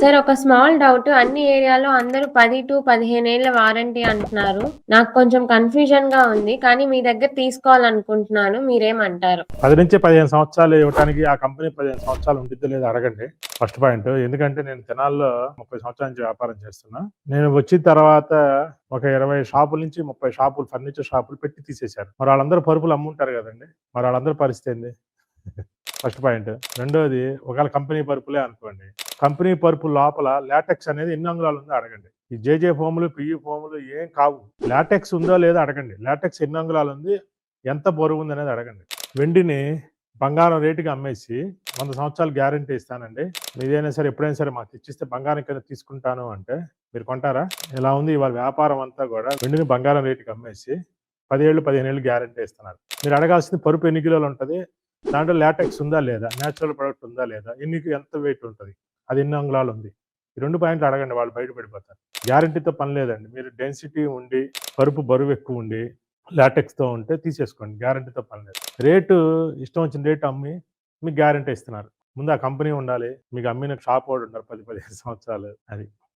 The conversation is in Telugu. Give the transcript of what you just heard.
సార్ ఒక స్మాల్ డౌట్. అన్ని ఏరియాలో అందరూ పది టు పదిహేను ఏళ్ళ వారంటీ అంటున్నారు. నాకు కొంచెం కన్ఫ్యూజన్గా ఉంది కానీ మీ దగ్గర తీసుకోవాలనుకుంటున్నాను. మీరేమంటారు? పది నుంచి పదిహేను సంవత్సరాలు ఇవ్వడానికి ఆ కంపెనీ పదిహేను సంవత్సరాలు ఉంటుందో లేదో అడగండి. ఫస్ట్ పాయింట్ ఎందుకంటే నేను తెనాల్లో ముప్పై సంవత్సరాల నుంచి వ్యాపారం చేస్తున్నా. నేను వచ్చిన తర్వాత ఒక ఇరవై షాపుల నుంచి ముప్పై షాపులు ఫర్నిచర్ షాపులు పెట్టి తీసేశారు మరి వాళ్ళందరూ పరుపులు అమ్ముంటారు కదండి. మరి వాళ్ళందరూ పరిస్థితి ఏంది? ఫస్ట్ పాయింట్ రెండోది ఒకవేళ కంపెనీ పరుపులే అనుకోండి. కంపెనీ పరుపు లోపల లాటెక్స్ అనేది ఎన్ని అంగుళాలు ఉందో అడగండి. ఈ జేజే ఫోములు పిఈ ఫోములు ఏం కావు. లాటెక్స్ ఉందో లేదో అడగండి. లాటెక్స్ ఎన్ని అంగుళాలు ఉంది ఎంత బరువు ఉంది అనేది అడగండి. వెండిని బంగారం రేటుకి అమ్మేసి వంద సంవత్సరాలు గ్యారంటీ ఇస్తానండి. మీదైనా సరే ఎప్పుడైనా సరే మాకు ఇచ్చిస్తే బంగారం కింద తీసుకుంటాను అంటే మీరు కొంటారా? ఇలా ఉంది ఇవాళ వ్యాపారం అంతా కూడా? వెండిని బంగారం రేటుకి అమ్మేసి పదిహేళ్ళు పదిహేను ఏళ్ళు గ్యారంటీ ఇస్తున్నారు. మీరు అడగాల్సింది పరుపు ఎన్ని కిలోలు ఉంటుంది? దాంట్లో లాటెక్స్ ఉందా లేదా? న్యాచురల్ ప్రొడక్ట్ ఉందా లేదా? ఎన్ని ఎంత వెయిట్ ఉంటుంది? అది ఎన్ని అంగుళాలు ఉంది? ఈ రెండు పాయింట్లు అడగండి వాళ్ళు బయట పెడిపోతారు. గ్యారంటీతో పని లేదండి. మీరు డెన్సిటీ ఉండి పరుపు బరువు ఎక్కువ ఉండి లాటెక్స్తో ఉంటే తీసేసుకోండి. గ్యారంటీతో పని లేదు. రేటు ఇష్టం వచ్చిన రేటు అమ్మి మీకు గ్యారంటీ ఇస్తున్నారు. ముందు ఆ కంపెనీ ఉండాలి. మీకు అమ్మిన షాప్ వాడు ఉన్నారు పది పదిహేను సంవత్సరాలు. అది.